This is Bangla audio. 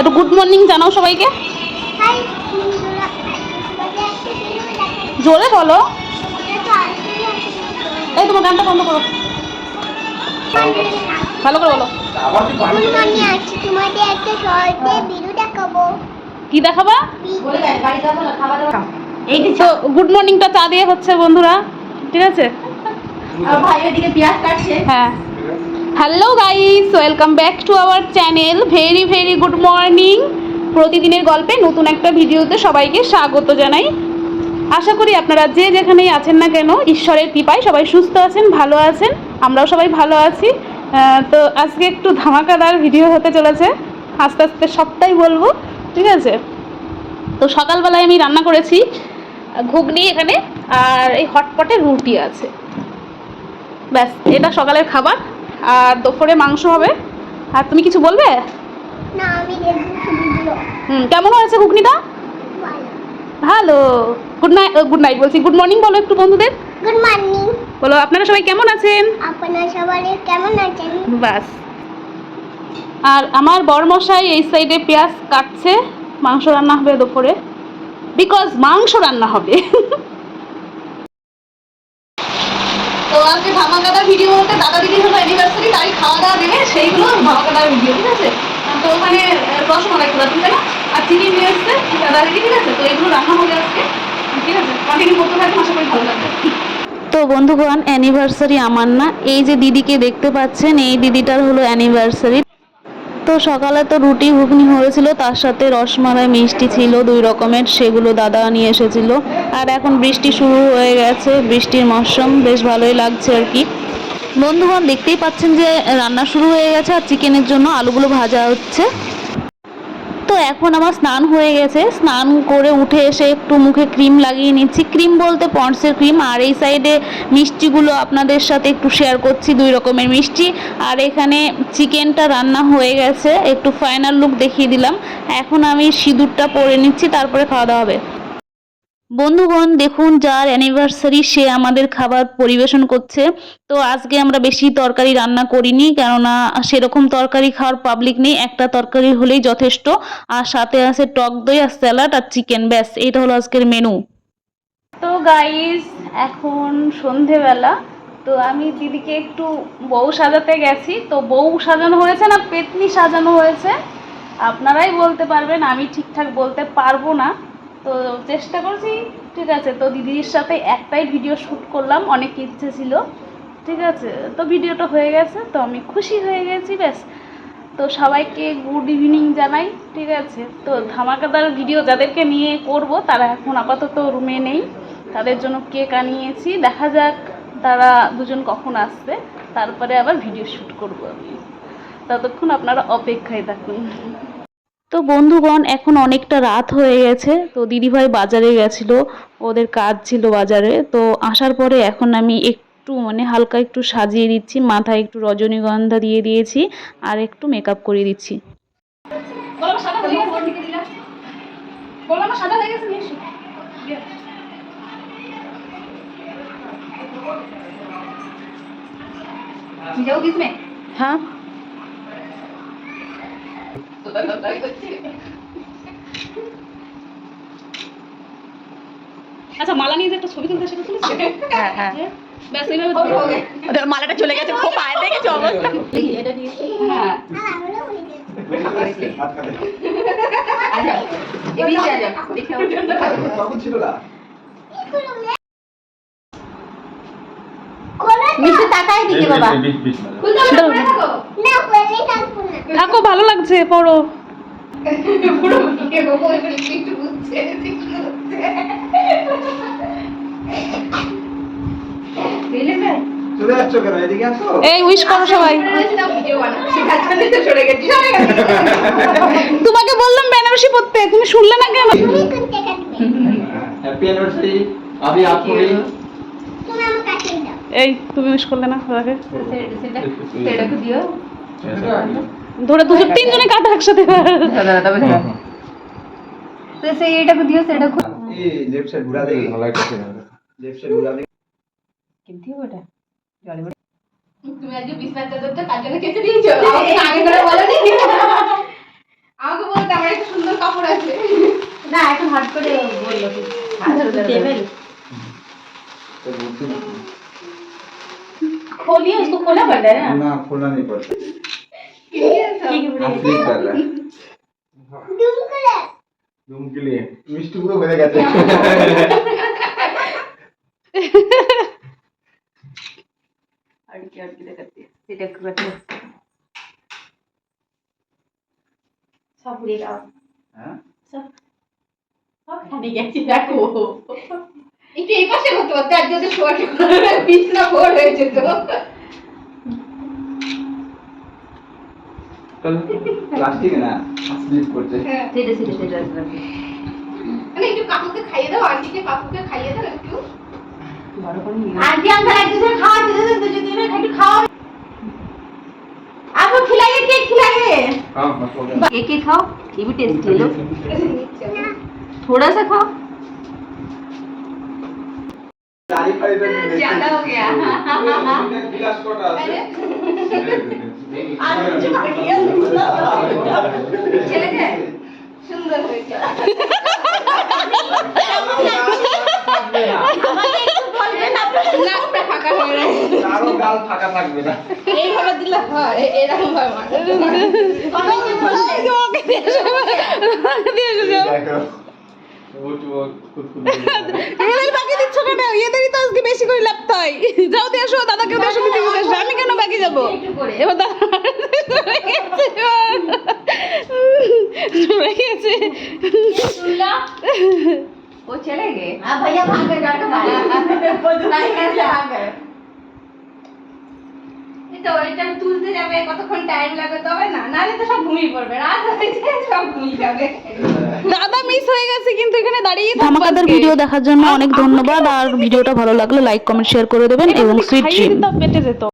একটু গুড মর্নিং জানাও সবাইকে। জোরে বলো। এই তোমার গানটা বন্ধ করো। ভালো করে বলো। কি দেখাবা? তো গুড মর্নিংটা চা দিয়ে হচ্ছে বন্ধুরা। ঠিক আছে? ভাই ওদিকে পেঁয়াজ কাটছে। হ্যাঁ। Hello guys welcome back to our channel very very good morning প্রতিদিনের গল্পে নতুন একটা ভিডিওতে সবাইকে স্বাগত জানাই। আশা করি আপনারা যে যেখানেই আছেন না কেন, ঈশ্বরের কৃপায় সবাই সুস্থ আছেন, ভালো আছেন। আমরাও সবাই ভালো আছি। তো আজকে একটু ধামাকাদার ভিডিও হতে চলেছে। আস্তে আস্তে সবটাই বলব, ঠিক আছে? তো সকালবেলায় আমি রান্না করেছি ঘুগনি এখানে, আর এই হটপটে রুটি আছে। ব্যাস, এটা সকালের খাবার। আর দুপুরে মাংস হবে? আর তুমি কিছু বলবে? না আমি হুম কেমন হয়েছে ঘুগনিটা? ভালো। ভালো। গুড নাইট গুড নাইট বলছি। গুড মর্নিং বলো একটু বন্ধুদের। গুড মর্নিং বলো আপনারা সবাই কেমন আছেন? আপনারা সবাই কেমন আছেন? বাস। আর আমার বরমশাই এই সাইডে পেঁয়াজ কাটছে। মাংস রান্না হবে দুপুরে। বিকজ মাংস রান্না হবে। তো আজকে ধামাকাদার ভিডিও বলতে দাদা দিদির হলো অ্যানিভার্সারি তাই খাওয়া দাওয়া দেবে, সেইগুলো ভিডিও ঠিক আছে? তো ওখানে রসমালাই খোলা ঠিক আর চিনি নিয়ে এসছে দাদা দিদি, ঠিক আছে? তো এগুলো রান্না হবে আজকে তো বন্ধুগণ অ্যানিভার্সারি আমার না। এই যে দিদিকে দেখতে পাচ্ছেন, এই দিদিটার হলো অ্যানিভার্সারি তো সকালে তো রুটি ঘুগনি হয়েছিল, তার সাথে রসমালাই মিষ্টি ছিল, দুই রকমের, সেগুলো দাদা নিয়ে এসেছিল। আর এখন বৃষ্টি শুরু হয়ে গেছে, বৃষ্টির মরশুম, বেশ ভালোই লাগছে আর কি। বন্ধুগণ, দেখতেই পাচ্ছেন যে রান্না শুরু হয়ে গেছে আর চিকেনের জন্য আলুগুলো ভাজা হচ্ছে। এখন আমার স্নান হয়ে গেছে। স্নান করে উঠে এসে একটু মুখে ক্রিম লাগিয়ে নিচ্ছি। ক্রিম বলতে পন্ডসের ক্রিম। আর এই সাইডে মিষ্টিগুলো আপনাদের সাথে একটু শেয়ার করছি, দুই রকমের মিষ্টি। আর এখানে চিকেনটা রান্না হয়ে গেছে। একটু ফাইনাল লুক দেখিয়ে দিলাম। এখন আমি সিঁদুরটা পরে নিচ্ছি, তারপরে খাওয়া দাওয়া হবে। বন্ধুগণ, দেখুন, যার অ্যানিভার্সারি সে আমাদের খাবার পরিবেশন করছে। তো আজকে আমরা বেশি তরকারি রান্না করিনি, কেননা সেরকম তরকারি খাওয়ার পাবলিক নেই। একটা তরকারি হলেই যথেষ্ট। আর সাথে আছে টক দই, আর স্যালাড আর চিকেন ব্যাস, এইটা হলো আজকের মেনু তো গাইস এখন সন্ধেবেলা। তো আমি দিদিকে একটু বউ সাজাতে গেছি। তো বউ সাজানো হয়েছে না, পেতনি সাজানো হয়েছে? আপনারাই বলতে পারবেন, আমি ঠিকঠাক বলতে পারব না। তো চেষ্টা করছি, ঠিক আছে, তো দিদির সাথে একটাই ভিডিও শ্যুট করলাম, অনেক ইচ্ছে ছিল, ঠিক আছে, তো ভিডিওটা হয়ে গেছে, তো আমি খুশি হয়ে গেছি, ব্যাস। তো সবাইকে গুড ইভিনিং জানাই, ঠিক আছে, তো ধামাকাদার ভিডিও যাদেরকে নিয়ে করব, তারা এখন আপাতত রুমে নেই, তাদের জন্য কেক আনিয়েছি, দেখা যাক তারা দুজন কখন আসবে, তারপরে আবার ভিডিও শ্যুট করব আমি। ততক্ষণ আপনারা অপেক্ষায় থাকুন। তো বন্ধুগণ এখন অনেকটা রাত হয়ে গেছে তো দিদিভাই বাজারে গেছিল ওদের কাজ ছিল বাজারে তো আসার পরে এখন আমি একটু মানে হালকা একটু সাজিয়ে দিচ্ছি মাথায় একটু রজনীগন্ধা দিয়ে দিয়েছি আর একটু মেকআপ করে দিচ্ছি जाओ किसमें হ্যাঁ আচ্ছা মালা নিয়ে যে একটা ছবি তুলতে সেটা তুলেছে? হ্যাঁ হ্যাঁ। ব্যাস এইভাবে মালাটা চলে গেছে খুব পায়ে দেখেছ অবস্থা। হ্যাঁ আর আমরাও হয়ে। মিষ্টি তাকায় দিকে বাবা। থাকো ভালো লাগছে পড়ো। এই উইশ করো সবাই। তোমাকে বললাম বেনারসি পড়তে তুমি শুনলে না কেন? এই তুমি উইশ করলে না দিও। ধরে দুজন হ্যাঁ, হ্যাঁ, তিনজনে হ্যাঁ। কাটা একসাথে। তো সেই এটাকে দিও সেটা খুব। এই লেফট সাইড ঘুরা দেই ভালো লাগছে লেফট সাইড ঘুরা দেই কিন্তু ওটা? জলি তুমি আজকে বিছনা চাদরটা কার জন্য কেচে দিয়েছ? আমাকে আগে করে বলনি। আমাকে বলতে আমার একটা সুন্দর কাপড় আছে। না একটু হাত করে বলল টেবিল खोलिए उसको खोला पड़ रहा है ना खोला ठीक है हाथ स्लिप कर रहा है तुम के लिए মিষ্টি পুরো বেড়ে গেছে और क्या और क्या करते हैं सीधे रखो सब पूरे का হ্যাঁ सब सब खाने गए রাখো একটু এই পাশে করতে পারতে আজকে ওদের শোয়াটা বিছনা ভোর হয়েছে তো প্লাস্টিক না স্লিপ করছে হ্যাঁ सीधे सीधे सीधे रखो মানে একটু কাকুকে খাইয়ে দাও আন্টিকে কাকুকে খাইয়ে দাও একটু বড় করে নিয়ে आंटी अंकल एक दूसरे खाओ दे दे दे दे खाओ खाओ आपको खिलाइए केक खिलाइए হ্যাঁ বস हो गया एक एक खाओ ये भी टेस्टी लो নিচ্ছে थोड़ा सा खाओ गाड़ी पर इधर ज्यादा हो गया। সুন্দর হয়েছে গাল ফাঁকা থাকবে না এইভাবে দিলে হয় এরকম ভাবে রুবেলের আমি হ্যাঁ, তুলতে যাবে, কতক্ষণ টাইম লাগবে তবে না? নাহলে তো সব ঘুমিয়ে পড়বে। রাত হয়েছে সব ঘুমিয়ে যাবে। দাদা মিস হয়ে গেছে কিন্তু এখানে দাঁড়িয়ে ধামাকাদার ভিডিও দেখার জন্য অনেক ধন্যবাদ। আর ভিডিওটা ভালো লাগলে লাইক কমেন্ট শেয়ার করে দেবেন এবং সুইট ড্রিম পেটে যেত।